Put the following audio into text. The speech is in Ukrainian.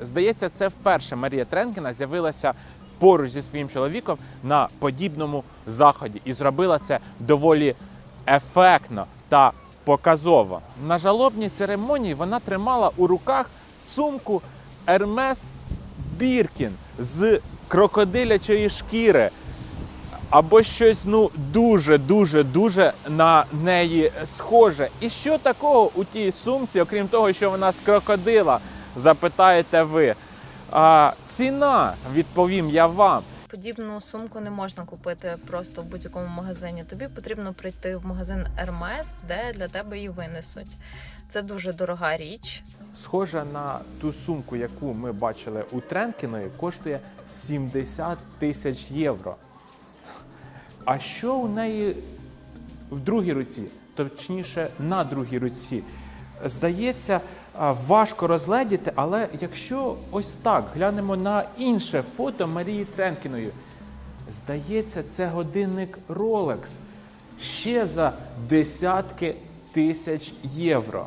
Здається, це вперше Марія Тренкіна з'явилася поруч зі своїм чоловіком на подібному заході і зробила це доволі ефектно та показово. На жалобній церемонії вона тримала у руках сумку Hermes Біркін з крокодилячої шкіри. Або щось ну дуже дуже дуже на неї схоже. І що такого у тій сумці, окрім того, що вона з крокодила, запитаєте ви? А, ціна, відповім я вам. Подібну сумку не можна купити просто в будь-якому магазині. Тобі потрібно прийти в магазин Hermes, де для тебе її винесуть. Це дуже дорога річ. Схожа на ту сумку, яку ми бачили у Тренкіної, коштує 70 тисяч євро. А що у неї в другій руці, точніше на другій руці? Здається, важко розгледіти, але якщо ось так глянемо на інше фото Марії Тренкіної, здається, це годинник Rolex ще за десятки тисяч євро.